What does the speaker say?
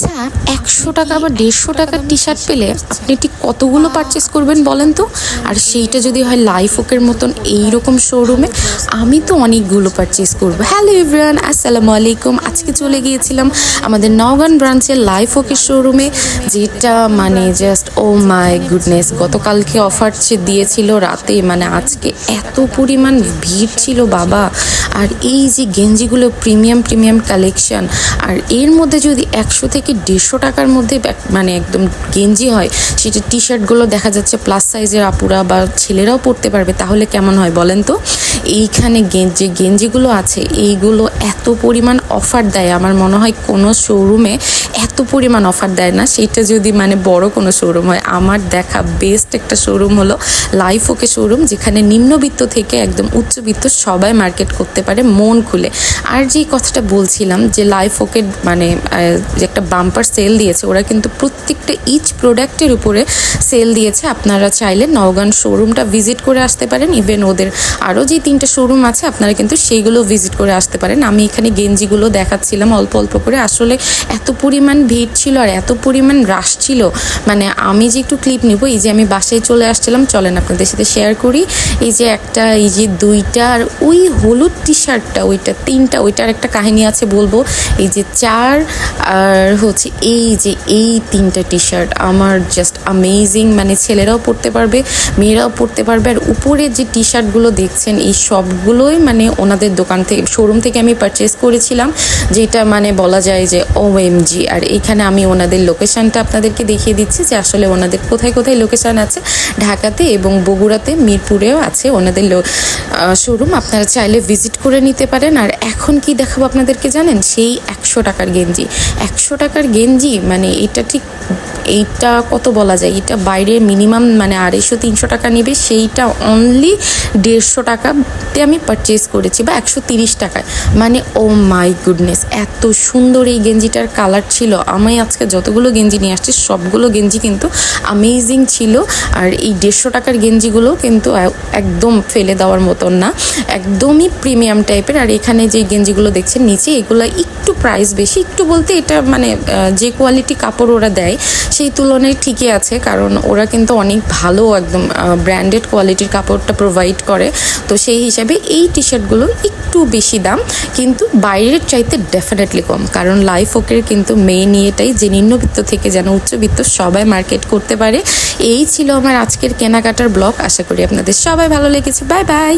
আচ্ছা একশো টাকা বা দেড়শো টাকার টি শার্ট পেলে আপনি ঠিক কতগুলো পারচেস করবেন বলেন তো? আর সেইটা যদি হয় লাইফ ওকের মতন এইরকম শোরুমে আমি তো অনেকগুলো পারচেস করব। হ্যালো ইভরান আসসালামু আলাইকুম। আজকে চলে গিয়েছিলাম আমাদের নওগান ব্রাঞ্চের লাইফ ওকের শোরুমে যেটা মানে জাস্ট ও মাই গুডনেস গতকালকে অফার দিয়েছিল রাতে মানে আজকে এত পরিমাণ ভিড় ছিল বাবা। আর এই যে গেঞ্জিগুলো প্রিমিয়াম প্রিমিয়াম কালেকশন আর এর মধ্যে যদি একশো থেকে দেড়শো টাকার মধ্যে মানে একদম গেঞ্জি হয়, সেটা টি শার্টগুলো দেখা যাচ্ছে প্লাস সাইজের আপুরা বা ছেলেরাও পরতে পারবে, তাহলে কেমন হয় বলেন তো? এইখানে যে গেঞ্জিগুলো আছে, এইগুলো এত পরিমাণ অফার দেয়, আমার মনে হয় কোনো শোরুমে এত পরিমাণ অফার দেয় না সেটা যদি মানে বড় কোনো শোরুম হয়, আমার দেখা বেস্ট একটা শোরুম হলো লাইফ ওকে শোরুম যেখানে নিম্নবিত্ত থেকে একদম উচ্চবিত্ত সবাই মার্কেট করতে পারে, মন খুলে। আর যে কথাটা বলছিলাম যে লাইফ ওকে মানে যে একটা বাম্পার সেল দিয়েছে, ওরা কিন্তু প্রত্যেকটা ইচ প্রোডাক্টের উপরে সেল দিয়েছে। আপনারা চাইলে নওগান শোরুমটা ভিজিট করে আসতে পারেন ইভেন ওদের আরও যে তিনটা শোরুম আছে, আপনারা কিন্তু সেইগুলো ভিজিট করে আসতে পারেন। আমি এখানে গেঞ্জিগুলো দেখাচ্ছিলাম অল্প অল্প করে। আসলে এত পরিমাণ ভিড় ছিল আর এত পরিমাণ রাশ ছিল মানে আমি যে একটু ক্লিপ নিব, এই যে আমি বাসায় চলে আসছিলাম, চলেন আপনাদের সাথে শেয়ার করি, এই যে একটা, এই যে দুইটা আর ওই হলুদ টি শার্টটা ওইটা তিনটা, ওইটার একটা কাহিনী আছে বলব, এই যে চার আর হচ্ছে এই যে এই তিনটা টি শার্ট আমার জাস্ট আমেজিং মানে ছেলেরাও পরতে পারবে, মেয়েরাও পরতে পারবে, আর উপরে যে টি শার্টগুলো দেখছেন, এই সবগুলোই মানে ওনাদের দোকান থেকে শোরুম থেকে আমি পারচেস করেছিলাম, যেটা মানে বলা যায় যে ও এম জি আর এখানে আমি ওনাদের লোকেশানটা আপনাদেরকে দেখিয়ে দিচ্ছি যে আসলে ওনাদের কোথায় কোথায় লোকেশান আছে। ঢাকাতে এবং বগুড়াতে, মিরপুরেও আছে ওনাদের শোরুম আপনারা চাইলে ভিজিট করে নিতে পারেন। আর এখন কি দেখাবো আপনাদেরকে জানেন? সেই একশো টাকার গেঞ্জি। একশো টাকার গেঞ্জি মানে এটা ঠিক এইটা কত বলা যায়? এটা বাইরে মিনিমাম মানে আড়াইশো, তিনশো টাকা নেবে। সেইটা অনলি দেড়শো টাকাতে আমি পারচেস করেছি বা একশো তিরিশ টাকায়। মানে ও মাই গুডনেস এত সুন্দর এই গেঞ্জিটার কালার ছিল। আমি আজকে যতগুলো গেঞ্জি নিয়ে আসছি, সবগুলো গেঞ্জি কিন্তু আমেজিং ছিল। আর এই দেড়শো টাকার গেঞ্জিগুলো কিন্তু একদম ফেলে দেওয়ার মতন না। একদমই প্রিমিয়াম টাইপের আর এখানে যে গেঞ্জিগুলো দেখছেন, নিচে এগুলো একটু প্রাইস বেশি। একটু বলতে এটা মানে যে কোয়ালিটি কাপড় ওরা দেয় সেই তুলনায় ঠিকই আছে, কারণ ওরা কিন্তু অনেক ভালো একদম ব্র্যান্ডেড কোয়ালিটির কাপড়টা প্রোভাইড করে। তো সেই হিসাবে এই টি শার্টগুলো একটু বেশি দাম, কিন্তু বাইরের চাইতে ডেফিনেটলি কম। কারণ লাইফ ওকের কিন্তু মেইন ইয়েটাই যে নিম্নবিত্ত থেকে যেন উচ্চবিত্ত সবাই মার্কেট করতে পারে। এই ছিল আমার আজকের কেনাকাটার ব্লগ আশা করি আপনাদের সবাই ভালো লেগেছে। Bye bye